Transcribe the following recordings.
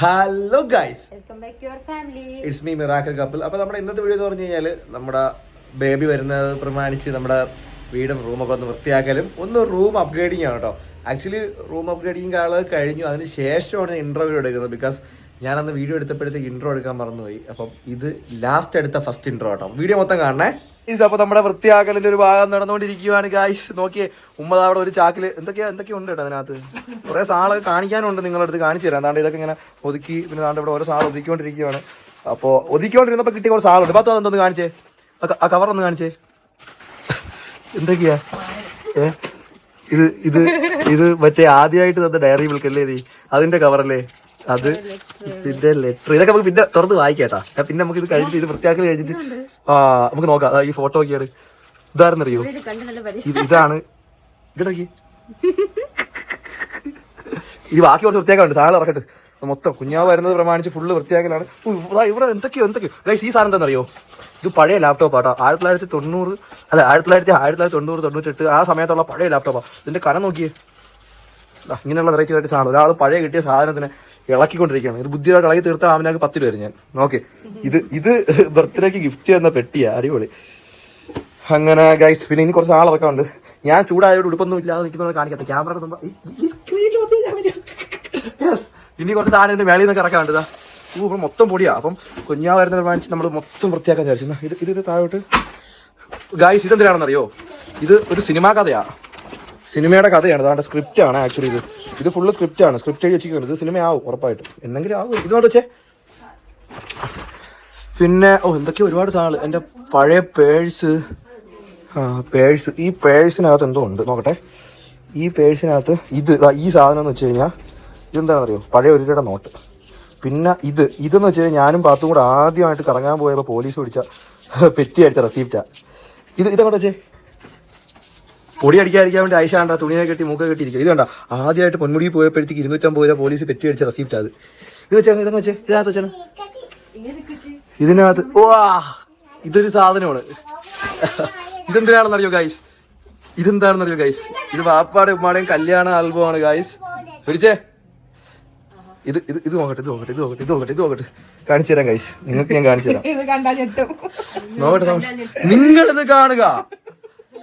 Hello guys it's me miracle couple അപ്പോൾ നമ്മുടെ ഇന്നത്തെ വീഡിയോ എന്ന് പറഞ്ഞു കഴിഞ്ഞാൽ നമ്മുടെ ബേബി വരുന്നത് പ്രമാണിച്ച് നമ്മുടെ വീടും റൂമൊക്കെ ഒന്ന് വൃത്തിയാക്കലും. ഒന്ന് റൂം അപ്ഗ്രേഡിങ് ആണ് കേട്ടോ. ആക്ച്വലി റൂം അപ്ഗ്രേഡിങ് കാൾ കഴിഞ്ഞു. അതിന് ശേഷമാണ് ഇന്റർവ്യൂ എടുക്കുന്നത് ബിക്കോസ് ഞാൻ അന്ന് വീഡിയോ എടുത്തപ്പോഴത്തേക്ക് ഇൻട്രോ എടുക്കാൻ മറന്നുപോയി. അപ്പം ഇത് ലാസ്റ്റ് എടുത്ത ഫസ്റ്റ് ഇൻട്രോ കേട്ടോ വീഡിയോ മൊത്തം കാണണേ. അപ്പൊ നമ്മുടെ വൃത്തിയാക്കലിന്റെ ഒരു ഭാഗം നടന്നുകൊണ്ടിരിക്കുകയാണ് ഗായ്സ് നോക്കിയേ ഉമ്മത് അവിടെ ഒരു ചാക്കിൽ എന്തൊക്കെയാ എന്തൊക്കെ ഉണ്ട് കേട്ടോ അതിനകത്ത്. കുറെ സാളൊക്കെ കാണിക്കാനുണ്ട് നിങ്ങളുടെ അടുത്ത് കാണിച്ചു തരാം. അതാണ്ട് ഇതൊക്കെ ഇങ്ങനെ ഒതുക്കി പിന്നെ അതാണ്ട് ഇവിടെ ഓരോ സാൾ ഒതുക്കിക്കൊണ്ടിരിക്കുകയാണ് അപ്പോ ഒതുക്കിക്കൊണ്ടിരുന്നപ്പോ കിട്ടിയ കുറച്ച് സാളുണ്ട്. പത്തോ അതെന്തോന്ന് കാണിച്ചേ. ആ കവർ ഒന്ന് കാണിച്ചേ. എന്തൊക്കെയാ? ഇത് ഇത് ഇത് മറ്റേ ആദ്യമായിട്ട് തന്ന ഡയറി മിൽക്ക് അല്ലേ അതിന്റെ കവറല്ലേ അത് പിന്നെ ലെറ്റർ ഇതൊക്കെ നമുക്ക് പിന്നെ തുറന്ന് വായിക്കാട്ടാ. പിന്നെ നമുക്ക് ഇത് കഴിഞ്ഞിട്ട് ഇത് വൃത്തിയാക്കൽ കഴിഞ്ഞിട്ട് ആ നമുക്ക് നോക്കാം. ഈ ഫോട്ടോ ഒക്കെയാണ് ഇതാരെന്നറിയോ? അറിയോ ഇത് ഇതാണ്. ഇങ്ങോട്ടേക്ക് ഈ ബാക്കി കുറച്ച് വൃത്തിയാക്കാനുണ്ട്. സാധനം ഇറക്കട്ടെ. മൊത്തം കുഞ്ഞാവ് വരുന്നത് പ്രമാണിച്ച് ഫുള്ള് വൃത്തിയാക്കലാണ്. ഇതാ ഇവിടെ എന്തൊക്കെയോ എന്തൊക്കെയോ. ഗൈസ് ഈ സാധനം എന്താണെന്നറിയോ? ഇത് പഴയ ലാപ്ടോപ്പ് ആട്ടോ. ആയിരത്തി തൊള്ളായിരത്തി തൊണ്ണൂറ് അല്ല ആയിരത്തി തൊള്ളായിരത്തി ആയിരത്തി തൊള്ളായിരത്തി തൊണ്ണൂറ് തൊണ്ണൂറ്റെട്ട് ആ സമയത്തുള്ള പഴയ ലാപ്ടോപ്പാ ഇതിന്റെ കനം നോക്കിയേ. ഇങ്ങനെയുള്ള വെറൈറ്റി വെറൈറ്റി സാധനം. ഒരാൾ പഴയ കിട്ടിയ സാധനത്തിന് ഇളക്കിക്കൊണ്ടിരിക്കുകയാണ്. ഇത് ബുദ്ധിയായിട്ട് ഇളകി തീർത്ത ആമിനാക്ക് പത്ത് രൂപ വരും ഞാൻ. ഓക്കെ ഇത് ഇത് ബർത്ത്ഡേക്ക് ഗിഫ്റ്റ് തന്ന പെട്ടിയാ. അടിപൊളി. അങ്ങനെ ഗൈസ് പിന്നെ ഇനി കുറച്ച് ആളൊക്കെ ഉണ്ട്. ഞാൻ ചൂടായോട് ഉടുപ്പൊന്നും ഇല്ലാതെ നിൽക്കുന്നവരെ കാണിക്കാത്ത ക്യാമറ ഇനി കുറച്ച് സാധനം മേളിൽ നിന്നൊക്കെ ഇറക്കാണ്ട് ഊ മൊത്തം പൊടിയാ. അപ്പം കുഞ്ഞാ വരുന്ന വാങ്ങിച്ച് നമ്മൾ മൊത്തം വൃത്തിയാക്കാൻ വിചാരിച്ചു. ഇത് ഇത് ഇത് താഴോട്ട്. ഗായ്സ് ഇതെന്തിനാണെന്നറിയോ? ഇത് ഒരു സിനിമാ കഥയാ. സിനിമയുടെ കഥയാണ്. അതാണ്ട് സ്ക്രിപ്റ്റ് ആണ് ആക്ച്വലി ഇത്. ഇത് ഫുള്ള് സ്ക്രിപ്റ്റ് ആണ്. സ്ക്രിപ്റ്റ് എഴുതി വെച്ചിരിക്കുന്നത് ഇത് സിനിമയാവും ഉറപ്പായിട്ടും. എന്തെങ്കിലും ആവും. ഇതുകൊണ്ട് വെച്ചേ പിന്നെ ഓ എന്തൊക്കെയോ ഒരുപാട് സാധനങ്ങൾ എന്റെ പഴയ പേഴ്സ് ആ പേഴ്സ്. ഈ പേഴ്സിനകത്ത് എന്തോ ഉണ്ട്. നോക്കട്ടെ. ഈ പേഴ്സിനകത്ത് ഇത് ഈ സാധനം എന്ന് വെച്ച് കഴിഞ്ഞാൽ ഇതെന്താണെന്ന് അറിയോ പഴയ ഒരു രൂപയുടെ നോട്ട്. പിന്നെ ഇത് ഇതെന്ന് വെച്ച് കഴിഞ്ഞാൽ ഞാനും പാത്തും കൂടെ ആദ്യമായിട്ട് കറങ്ങാൻ പോയപ്പോൾ പോലീസ് പിടിച്ച പെറ്റി അടിച്ച റെസീപ്റ്റാ ഇത് ഇതങ്ങോട്ട് വെച്ചേ പൊടി അടിക്കാതിരിക്കാൻ വേണ്ടി ഐശാണ്ട തുണിയെ കെട്ടി മൂക്കെ കെട്ടിയിരിക്കും ഇത് കണ്ട ആദ്യമായിട്ട് പൊന്മുടി പോയപ്പോഴത്തേക്ക് ഇരുന്നൂറ്റമ്പത് രൂപ പോലീസ് പെറ്റി അടിച്ച റെസീപ്റ്റ് അത്. ഇത് വെച്ചാൽ ഇതങ്ങ് വെച്ചേ ഇതിനകത്ത് വെച്ചാണ് ഇതിനകത്ത് വാ ഇതൊരു സാധനമാണ്. ഇതെന്തിനാണെന്നറിയോ ഗൈസ് ഇതെന്താണെന്നറിയോ ഗൈസ് ഇത് വാപ്പാടെ ഉമ്മാടെയും കല്യാണ ആൽബമാണ് ഗൈസ് പിടിച്ചേ. ഇത് ഇത് ഇത് നോക്കട്ടെ ഇത് നോക്കട്ടെ ഇത് നോക്കട്ടെ ഇത് നോക്കട്ടെ ഇത് നോക്കട്ടെ. കാണിച്ചു തരാം ഗൈസ് നിങ്ങൾക്ക് ഞാൻ കാണിച്ചു തരാം. ഇത് കണ്ടാ നോക്കട്ടെ. നിങ്ങളിത് കാണുക.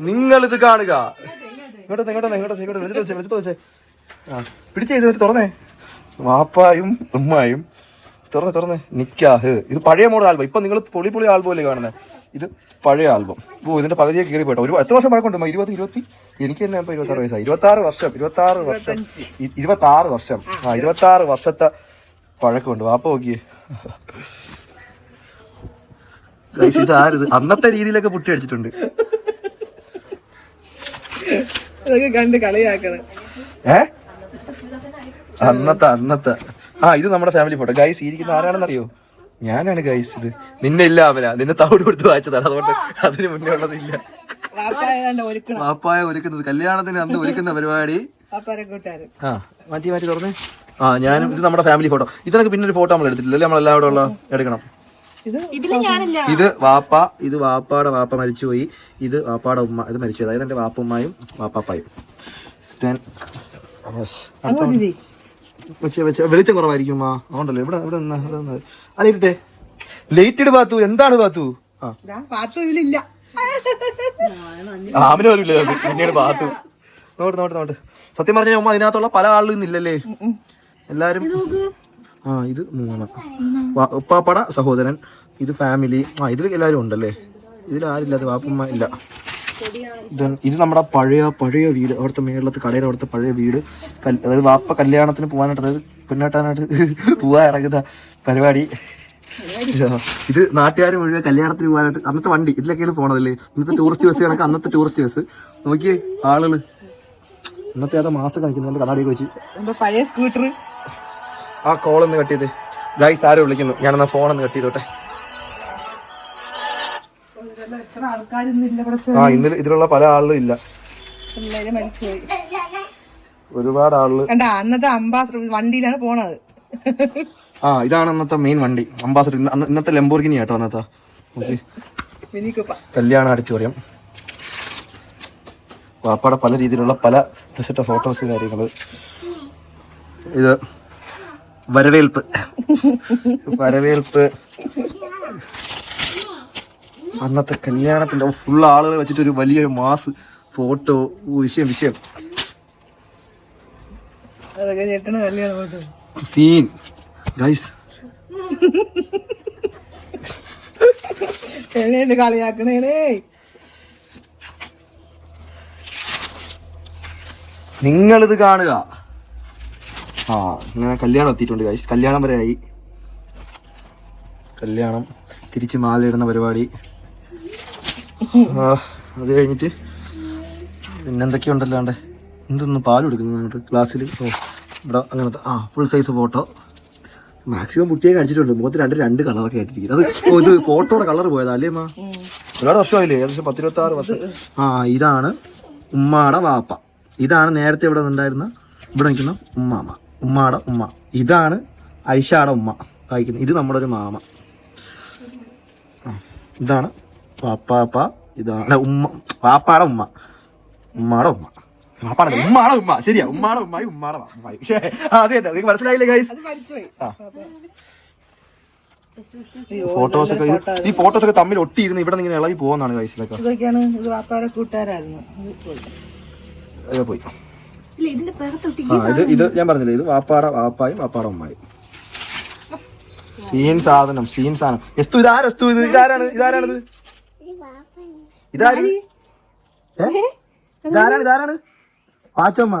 നിങ്ങളിത് കാണുക. ഇങ്ങോട്ട് ഇങ്ങോട്ട് ഇങ്ങോട്ട് വിളിച്ചു വെച്ചേ വിളിച്ചു. വെച്ചേ ആ പിടിച്ചേ ഇത് തുറന്നേ. വാപ്പായും ഉമ്മായും തുറന്ന് തുറന്ന്. നിക്കാഹ് ഇത് പഴയ മോഡൽ ആൽബം. ഇപ്പൊ നിങ്ങൾ പൊളി പൊളി ആൽബം അല്ലേ കാണുന്നത് ഇത് പഴയ ആൽബം. ഓ ഇതിന്റെ പകുതിയെ കയറി പോയിട്ടോ. ഒരു എത്ര വർഷം പഴക്കമുണ്ട് ഇരുപത് ഇരുപത്തി? എനിക്ക് തന്നെ ഇപ്പൊ ഇരുപത്തി ആറ് വയസ്സായി. ഇരുപത്തി ആറ് വർഷം ഇരുപത്തി ആറ് വർഷം. ഇരുപത്തി ആറ് വർഷം. ആ ഇരുപത്തി ആറ് വർഷത്തെ പഴക്കമുണ്ട് വാപ്പ നോക്കിയേ. ഇത്? ആരിത് അന്നത്തെ രീതിയിലൊക്കെ പുട്ടി അടിച്ചിട്ടുണ്ട്. അതൊക്കെ കണ്ട് കളിയാക്കണം. ഏ? അന്നത്തെ അന്നത്തെ. ആ ഇത് നമ്മുടെ ഫാമിലി ഫോട്ടോ ഗൈസ് ഇരിക്കുന്ന ആരാണെന്നറിയോ? ഞാനാണ് ഗൈസ് ഇത്. നിന്നെ ഇല്ല അവന. നിന്നെ തവിട് കൊടുത്ത് വായിച്ചതാണ്. അതുകൊണ്ട് അതിന് മുന്നേ ഉള്ളതില്ല. പാപ്പായ ഒരുക്കുന്നത്. കല്യാണത്തിന് അന്ന് ഒരുക്കുന്ന പരിപാടി. ആ മാറ്റി മാറ്റി തുറന്നേ. ആ ഞാനും ഇത് നമ്മുടെ ഫാമിലി ഫോട്ടോ ഇതിനൊക്കെ പിന്നെ ഒരു ഫോട്ടോ നമ്മൾ എടുത്തിട്ടില്ല അല്ലേ? നമ്മളെല്ലാവരും ഉള്ള എടുക്കണം. ഇത് ഇതിൽ ഞാനില്ല. ഇത് വാപ്പ ഇത് വാപ്പാടെ വാപ്പ മരിച്ചുപോയി. ഇത് വാപ്പാടെ ഉമ്മ ഇത് മരിച്ചു. അതായത് എന്റെ വാപ്പുമ്മയും വാപ്പാപ്പായും. വെച്ച് വെളിച്ചം കുറവായിരിക്കും ആ അതുകൊണ്ടല്ലോ ഇവിടെ ഇവിടെ ഇവിടെ നിന്നാ. അല്ല ഇട്ടെ ലേറ്റ് ഇട് ബാത്തു? എന്താണ് ബാത്തു ആ ഇതിലില്ല ആമിന് വരില്ലേ പിന്നീട് ബാത്തു. Not not not. സത്യം പറഞ്ഞ ഉമ്മ അതിനകത്തുള്ള പല ആളുകളും ഇന്നില്ലല്ലേ? എല്ലാരും ആ ഇത് മൂന്ന് ഉപ്പാപ്പട സഹോദരൻ ഇത് ഫാമിലി ആ ഇതിൽ എല്ലാവരും ഉണ്ടല്ലേ? ഇതിൽ ആരില്ലാത്ത വാപ്പമ്മ ഇല്ല. ഇത് നമ്മുടെ പഴയ പഴയ വീട്. അവിടുത്തെ മേളത്തെ കടയിൽ അവിടുത്തെ പഴയ വീട്. അതായത് വാപ്പ കല്യാണത്തിന് പോകാനായിട്ട് അതായത് പെണ്ണാട്ടാനായിട്ട് പോവാൻ ഇറങ്ങുന്ന പരിപാടി. ഇത് നാട്ടുകാർ മുഴുവൻ കല്യാണത്തിന് പോകാനായിട്ട് അന്നത്തെ വണ്ടി ഇതിലൊക്കെയാണ് പോണതല്ലേ? ഇന്നത്തെ ടൂറിസ്റ്റ് ബസ് കണക്ക് അന്നത്തെ ടൂറിസ്റ്റ് ബസ് നോക്കിയേ ആളുകൾ. ഇന്നത്തെ അതോ മാസം നിൽക്കുന്നത് കണ്ണാടിയൊക്കെ വെച്ച്. പഴയ സ്കൂട്ടർ ആ കോൾ ഒന്ന് കട്ട് ചെയ്ത്. ഗൈസ് ആരും വിളിക്കുന്നു? ഞാനെന്നാ ഫോൺ ഒന്ന് കട്ട് ചെയ്തോട്ടെ. ആ ഇന്നലെ ഇതിലുള്ള പല ആളുകളും ഇല്ല. ഒരുപാട് ആളുകൾ അന്നത്തെ അംബാസഡർ വണ്ടിയിലാണ് പോണത്. ആ ഇതാണ് അന്നത്തെ മെയിൻ വണ്ടി. അംബാസഡർ ഇന്നത്തെ ലംബോർഗിനി കേട്ടോ അന്നത്തെ. കല്യാണം അടിച്ചുപറിയാം വാപ്പാടെ പല രീതിയിലുള്ള പല ഡ്രസ്സിട്ട ഫോട്ടോസ് കാര്യങ്ങൾ ഇത് വരവേൽപ്പ്. വരവേൽപ്പ്. അന്നത്തെ കല്യാണത്തിന്റെ ഫുൾ ആളുകൾ വെച്ചിട്ട് ഒരു വലിയൊരു മാസ് ഫോട്ടോ വിഷയം വിഷയം. സീൻ. ഗൈസ് നിങ്ങളിത് കാണുക. ആ ഇങ്ങനെ കല്യാണം എത്തിയിട്ടുണ്ട് ഗൈസ് കല്യാണം വരെ ആയി. കല്യാണം. തിരിച്ച് മാലയിടുന്ന പരിപാടി. ആ, അത് കഴിഞ്ഞിട്ട് പിന്നെന്തൊക്കെയുണ്ടല്ലാണ്ട്? എന്തൊന്ന് പാൽ കൊടുക്കുന്നു അങ്ങോട്ട് ക്ലാസ്സിൽ ഓ ഇവിടെ അങ്ങനത്തെ ആ ഫുൾ സൈസ് ഫോട്ടോ മാക്സിമം കുട്ടിയെ കാണിച്ചിട്ടുണ്ട്. മുഖത്ത് രണ്ട് രണ്ട് കളറൊക്കെ ആയിട്ടിരിക്കുന്നത് അത് ഓ, ഇത് ഫോട്ടോയുടെ കളർ പോയതാ അല്ലേ മാ ഒരുപാട് വർഷമായില്ലേ? ഏകദേശം പത്തിരുപത്തി ആറ് വർഷം ആ ഇതാണ് ഉമ്മാടെ വാപ്പ. ഇതാണ് നേരത്തെ ഇവിടെ ഉണ്ടായിരുന്ന ഇവിടെ നിൽക്കുന്ന ഉമ്മാമ ഉമ്മാടെ ഉമ്മ. ഇതാണ് ഐഷയുടെ ഉമ്മ വായിക്കുന്നത് ഇത് നമ്മുടെ ഒരു മാമ ഇതാണ് വാപ്പാപ്പ ഇതാണ് ഉമ്മ. വാപ്പാടെ ഉമ്മ. ഉമ്മാടെ ഉമ്മ. വാപ്പാടെ ഉമ്മാടെ ഉമ്മ. ശരിയാ ഉമ്മാടെ ഉമ്മായി ഉമ്മാടെ ശേ അതെ അതെ. നിങ്ങൾക്ക് മനസ്സിലായില്ലേ ഗൈസ് ഫോട്ടോസ് ഒക്കെ ഈ ഫോട്ടോസ് ഒക്കെ തമ്മിൽ ഒട്ടിയിരുന്ന് ഇവിടെ ഇങ്ങനെ ഇളകി പോകുന്നതാണ് ഗൈസിലൊക്കെ ഇതൊക്കെയാണ് ഇത് വാപ്പാരെ കൂട്ടുകാരായിരുന്നു. പോയി. ആ ഇത് ഇത് ഞാൻ പറഞ്ഞില്ലേ ഇത് വാപ്പാട വാപ്പായും വാപ്പാട ഉമ്മായും. സീൻ സാധനം സീൻ സാധനം. എസ്തു ഇതാരാ എസ്തു? ഇത് ഇതാരാണ്? ഇതാരാണിത് ഇതാര്? ഇതാരാണ്? ഇതാരാണ്? പാച്ചമ്മ.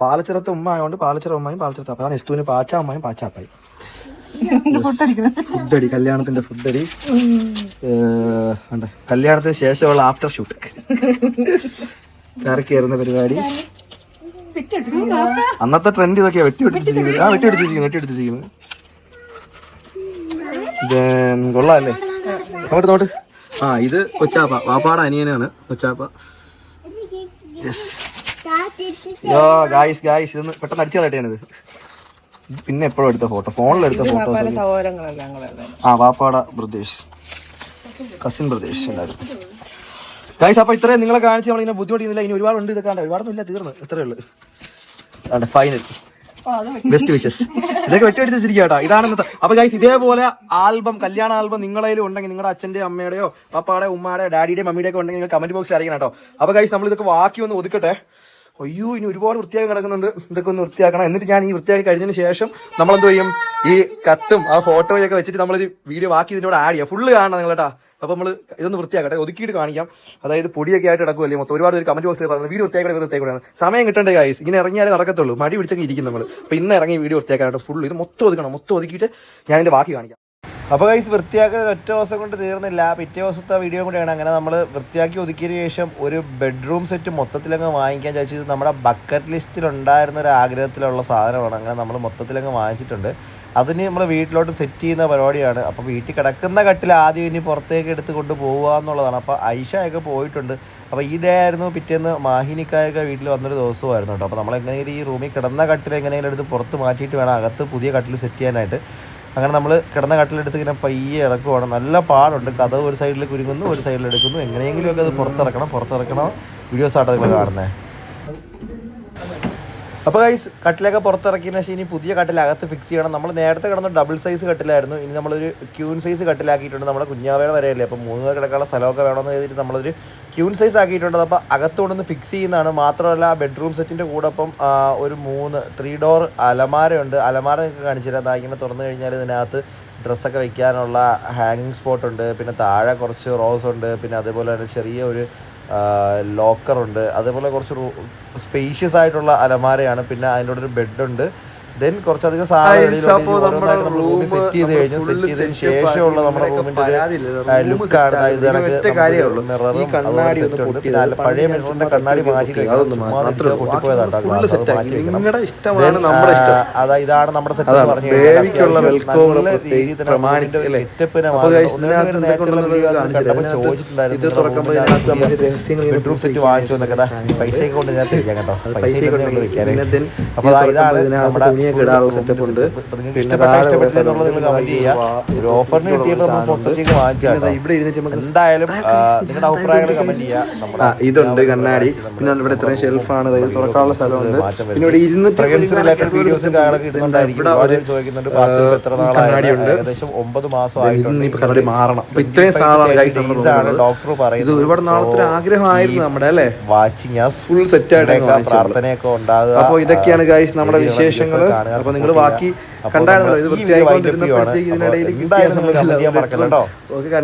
പാലച്ചിറത്തെ ഉമ്മ ആയതുകൊണ്ട് പാലച്ചിറ ഉമ്മയും പാലച്ചിറത്ത് അപ്പാണ് എസ്തുവിന് പാച്ച അമ്മയും പാച്ചാപ്പായും ഫുഡടി കല്യാണത്തിന്റെ ഫുഡടി. കല്യാണത്തിന് ശേഷമുള്ള ആഫ്റ്റർ ഷൂട്ട്. കയറി കയറുന്ന പരിപാടി അന്നത്തെ ട്രെൻഡ് ഇതൊക്കെയാ വെട്ടി വെട്ടിച്ചിരിക്കുന്നത് ആ വെട്ടി വെട്ടിച്ചിരിക്കുന്നു വെട്ടി വെട്ടിച്ചിരിക്കുന്നത് Then കൊള്ളാല്ലേ? നോട്ട് നോട്ട് ആ ഇത് കൊച്ചാപ്പ. വാപ്പാടെ അനിയനാണ് കൊച്ചാപ്പ. യെസ് യോ ഗായ്സ് ഗായ്സ് ഇതൊന്ന് പെട്ടെന്ന് അടിച്ചു കളയട്ടെ ഇത് പിന്നെ എപ്പോഴും എടുത്ത ഫോട്ടോ ഫോണിൽ എടുത്ത ഞങ്ങളെല്ലാം? ആ വാപ്പാട ബ്രദേശ് കസിൻ ബ്രദേശ് എല്ലാവരും. ഗൈസ് അപ്പൊ ഇത്രയും നിങ്ങളെ കാണിച്ച് നമ്മൾ ഇങ്ങനെ ബുദ്ധിമുട്ടിയില്ല ഇനി ഒരുപാടുണ്ട് ഇതൊക്കെ കണ്ട? ഒരുപാടൊന്നും ഇല്ല തീർന്ന്. ഇത്രയേ ഉള്ളൂ. അതെ ഫൈനൽ ബെസ്റ്റ് വിഷസ് ഇതൊക്കെ വെട്ടിയെടുത്ത് വെച്ച് വെച്ചിരിക്കുക കേട്ടോ. ഇതാണ് ഇന്നത്തെ അപ്പൊ ഗൈസ് ഇതേപോലെ ആൽബം കല്യാണ ആൽബം നിങ്ങളതിൽ ഉണ്ടെങ്കിൽ നിങ്ങളുടെ അച്ഛന്റെ അമ്മയുടെയോ പപ്പാടെ ഉമ്മയുടെ ഡാഡിയുടെ മമ്മിയുടെ ഒക്കെ ഉണ്ടെങ്കിൽ നിങ്ങൾ കമന്റ് ബോക്സിൽ അറിയിക്കണം കേട്ടോ. അപ്പൊ ഗൈസ് നമ്മൾ ഇതൊക്കെ ബാക്കി ഒന്ന് ഒതുക്കട്ടെ. അയ്യോ ഇനി ഒരുപാട് വൃത്തിയാക്കി കിടക്കുന്നുണ്ട്. ഇതൊക്കെ ഒന്ന് വൃത്തിയാക്കണം. എന്നിട്ട് ഞാൻ ഈ വൃത്തിയാക്കി കഴിഞ്ഞതിന് ശേഷം നമ്മൾ എന്ത് ചെയ്യും? ഈ കത്തും ആ ഫോട്ടോയൊക്കെ വെച്ചിട്ട് നമ്മളൊരു വീഡിയോ ബാക്കി ഇതിനോട് കൂടെ ആഡ് ചെയ്യാം. ഫുള്ള് കാണണം നിങ്ങൾ കേട്ടാ. അപ്പൊ നമ്മൾ ഇതൊന്ന് വൃത്തിയാക്കട്ടെ. ഒതുക്കിയിട്ട് കാണിക്കാം. അതായത് പൊടിയൊക്കെ ആയിട്ട് കിടക്കുമല്ലേ മൊത്തം. ഒരുപാട് ഒരു കമന്റ് ബോക്സിൽ പറഞ്ഞു വീഡിയോ വൃത്തിയാക്കട്ടെ വൃത്തിയാക്കട്ടെ സമയം കിട്ടേണ്ട കാര്യം ഇങ്ങനെ ഇറങ്ങിയാലേ നടക്കത്തുള്ളൂ. മടി പിടിച്ചൊക്കെ ഇരിക്കും നമ്മൾ അപ്പോൾ ഇന്ന് ഇറങ്ങി വീഡിയോ വൃത്തിയാക്കാനായിട്ട് ഫുൾ ഇത് മൊത്തം ഒതുക്കണം. മൊത്തം ഒതുക്കിയിട്ട് ഞാൻ ഇതിന്റെ ബാക്കി കാണിക്കാം. അപ്പോൾ ഗൈസ് വൃത്തിയാക്കൽ ഒറ്റ ദിവസം കൊണ്ട് തീർന്നില്ല. പിറ്റേ ദിവസത്തെ വീഡിയോ കൂടെയാണ്. അങ്ങനെ നമ്മൾ വൃത്തിയാക്കി ഒതുക്കിയ ശേഷം ഒരു ബെഡ്റൂം സെറ്റ് മൊത്തത്തിലങ്ങ് വാങ്ങിക്കാൻ ചോദിച്ചത് നമ്മുടെ ബക്കറ്റ് ലിസ്റ്റിൽ ഉണ്ടായിരുന്ന ഒരു ആഗ്രഹത്തിലുള്ള സാധനമാണ്. അങ്ങനെ നമ്മൾ മൊത്തത്തിലങ്ങ് വാങ്ങിച്ചിട്ടുണ്ട്. അതിന് നമ്മൾ വീട്ടിലോട്ട് സെറ്റ് ചെയ്യുന്ന പരിപാടിയാണ്. അപ്പോൾ വീട്ടിൽ കിടക്കുന്ന കട്ടിൽ ആദ്യം ഇനി പുറത്തേക്ക് എടുത്ത് കൊണ്ട് പോകുക എന്നുള്ളതാണ്. അപ്പോൾ ഐഷയൊക്കെ പോയിട്ടുണ്ട്. അപ്പോൾ ഈ ഡേ ആയിരുന്നു പിറ്റേന്ന് മാഹിനിക്കായൊക്കെ വീട്ടിൽ വന്നൊരു ദിവസമായിരുന്നു കേട്ടോ. അപ്പോൾ നമ്മൾ ഈ റൂമിൽ കിടന്ന കട്ടിൽ എങ്ങനെയെങ്കിലും എടുത്ത് പുറത്ത് മാറ്റിയിട്ട് വേണം അകത്ത് പുതിയ കട്ടിൽ സെറ്റ് ചെയ്യാനായിട്ട്. അങ്ങനെ നമ്മൾ കിടന്ന കട്ടിലെടുത്ത് ഇങ്ങനെ പയ്യെ ഇറക്കുവാണ്. നല്ല പാടുണ്ട്. കഥ ഒരു സൈഡിൽ കുരുങ്ങുന്നു ഒരു സൈഡിൽ എടുക്കുന്നു. എങ്ങനെയെങ്കിലുമൊക്കെ അത് പുറത്തിറക്കണം പുറത്തിറക്കണം? വീഡിയോസ് ആട്ടോ നിങ്ങൾ കാണുന്നത് അപ്പോൾ ഗൈസ് കട്ടിലൊക്കെ പുറത്തിറക്കിയതിന് ശേഷം ഇനി പുതിയ കട്ടിൽ അകത്ത് ഫിക്സ് ചെയ്യണം. നമ്മൾ നേരത്തെ കിടന്ന ഡബിൾ സൈസ് കട്ടിലായിരുന്നു. ഇനി നമ്മളൊരു ക്യൂൺ സൈസ് കട്ടിലാക്കിയിട്ടുണ്ട് നമ്മുടെ കുഞ്ഞാവേടെ വരെയല്ലേ. അപ്പോൾ മൂന്ന് കിടക്കാനുള്ള സ്ഥലമൊക്കെ വേണമെന്ന് കരുതിയിട്ട് നമ്മളൊരു ക്യൂൺ സൈസ് ആക്കിയിട്ടുണ്ട്. അപ്പോൾ അകത്ത് കൊണ്ടൊന്ന് ഫിക്സ് ചെയ്യുന്നതാണ്. മാത്രമല്ല ബെഡ്റൂം സെറ്റിന്റെ കൂടെ ഒപ്പം ഒരു മൂന്ന് ത്രീ ഡോർ അലമാരയുണ്ട്. അലമാര നിങ്ങൾക്ക് കാണിച്ചിരുന്നത് അതാ തുറന്നു കഴിഞ്ഞാൽ ഇതിനകത്ത് ഡ്രസ്സൊക്കെ വെക്കാനുള്ള ഹാങ്ങിങ് സ്പോട്ടുണ്ട് പിന്നെ താഴെ കുറച്ച് റോസ് ഉണ്ട്. പിന്നെ അതേപോലെ തന്നെ ചെറിയ ഒരു ലോക്കറുണ്ട്. അതേപോലെ കുറച്ച് സ്പേഷ്യസ് ആയിട്ടുള്ള അലമാരയാണ്. പിന്നെ അതിന്റെ ഒരു ബെഡുണ്ട്. ദെൻ കുറച്ചധികം റൂമിൽ സെറ്റ് ചെയ്ത് കഴിഞ്ഞു സെറ്റ് ചെയ്തതിന് ശേഷമുള്ള നമ്മുടെ റൂമിന്റെ ലുക്കാണ് ഇത് കണക്ക് മിററും അതുപോലെ സെറ്റ് ഉണ്ട്. പിന്നെ അല്ല പഴയ മിററിന്റെ കണ്ണാടി മാറ്റി വെക്കണം ചുമ്മാ ഇടിച്ചാൽ പൊട്ടിപ്പോയതാട്ടോ ഗ്ലാസ് അത് ഇതാണ് നമ്മുടെ സെറ്റ് എന്ന് പറഞ്ഞു ബെഡ്റൂം സെറ്റ് വാങ്ങിച്ചു എന്നൊക്കെ. പൈസയൊക്കെ കൊണ്ട് ഞാൻ കേട്ടോ. പൈസ വെക്കാനായിട്ട് അപ്പൊ ഇതാണ് നമ്മുടെ തുണിയൊക്കെ ഇടാനുള്ള സെറ്റപ്പ് ഉണ്ട്. ഒരു സ്ഥലമുണ്ട്. ഒരു ഓഫറിന് കിട്ടിയപ്പോൾ നമ്മൾ പുറത്തേക്ക് വാങ്ങിച്ചാൽ പിന്നെ ഇവിടെ ഇരുന്നിട്ട് നമുക്ക് എന്തായാലും ആ, നിങ്ങളുടെ അഭിപ്രായങ്ങൾ കമന്റ് ചെയ്യാം ഇതുണ്ട് കണ്ണാടി. പിന്നെ ഇവിടെ ഇത്രയും ഷെൽഫാണ് തുറക്കാനുള്ള സ്ഥലമുണ്ട്. പിന്നെ ഇവിടെ ഇരുന്നിട്ട് എത്ര നാളായി. കണ്ണാടിയുണ്ട്. ഏകദേശം ഒമ്പത് ഇപ്പൊ കണ്ണാടി മാറണം. അപ്പൊ ഇത്രയും സാധനമാണ്. ഡോക്ടർ പറയുന്നത്. ഒരുപാട് നാളത്തെ ആഗ്രഹമായിരുന്നു നമ്മുടെ അല്ലേ? വാച്ചിങ് ഫുൾ സെറ്റ് ആയിട്ട്. പ്രാർത്ഥനയൊക്കെ ഉണ്ടാകുക അപ്പോൾ ഇതൊക്കെയാണ് ഗൈസ് നമ്മുടെ വിശേഷങ്ങൾ വിശേഷങ്ങൾ കാണുക, അപ്പൊ നിങ്ങൾ ബാക്കി. കണ്ടായിരുന്നല്ലോ ഇത്. വൃത്തിയായിക്കൊണ്ടിരുന്നപ്പോഴത്തേക്ക് അപ്പോൾ നിങ്ങൾ